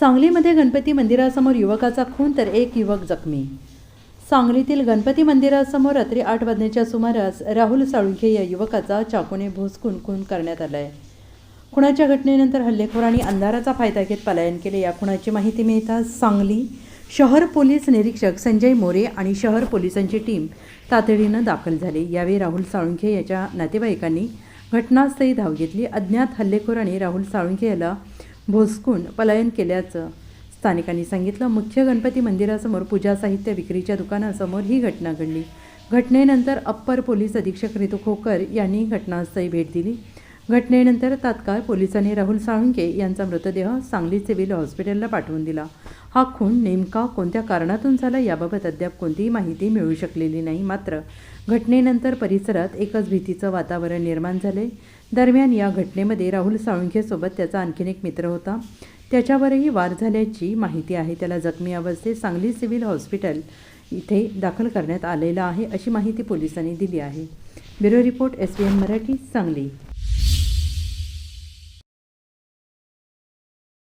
सांगलीमध्ये गणपती मंदिरासमोर युवकाचा खून तर एक युवक जखमी. सांगलीतील गणपती मंदिरासमोर रात्री आठ वाजण्याच्या सुमारास राहुल साळुंखे या युवकाचा चाकूने भोसकून खून करण्यात आला आहे खुणाच्या घटनेनंतर हल्लेखोरांनी अंधाराचा फायदा घेत पलायन केले. या खुणाची माहिती मिळताच सांगली शहर पोलीस निरीक्षक संजय मोरे आणि शहर पोलिसांची टीम तातडीनं दाखल झाली. यावेळी राहुल साळुंखे याच्या नातेवाईकांनी घटनास्थळी धाव घेतली. अज्ञात हल्लेखोरांनी राहुल साळुंखे याला भोसकून पलायन केल्याचं स्थानिकांनी सांगितलं. मुख्य गणपती मंदिरासमोर पूजा साहित्य विक्रीच्या दुकानासमोर ही घटना घडली. घटनेनंतर अप्पर पोलीस अधीक्षक रितू खोकर यांनी घटनास्थळी भेट दिली. घटनेनंतर तात्काळ पोलिसांनी राहुल साळुंके यांचा मृतदेह सांगली सिव्हिल हॉस्पिटलला पाठवून दिला. हा खून नेमका कोणत्या कारणातून झाला याबाबत अद्याप कोणतीही माहिती मिळू शकलेली नाही. मात्र घटनेनंतर परिसरात एकच भीतीचं वातावरण निर्माण झाले. दरम्यान या घटनेमध्ये राहुल साळुंखेसोबत त्याचा आणखीन एक मित्र होता. त्याच्यावरही वार झाल्याची माहिती आहे. त्याला जखमी अवस्थेत सांगली सिव्हिल हॉस्पिटल इथे दाखल करण्यात आलेला आहे अशी माहिती पोलिसांनी दिली आहे. Bureau report S B N Marathi Sangli.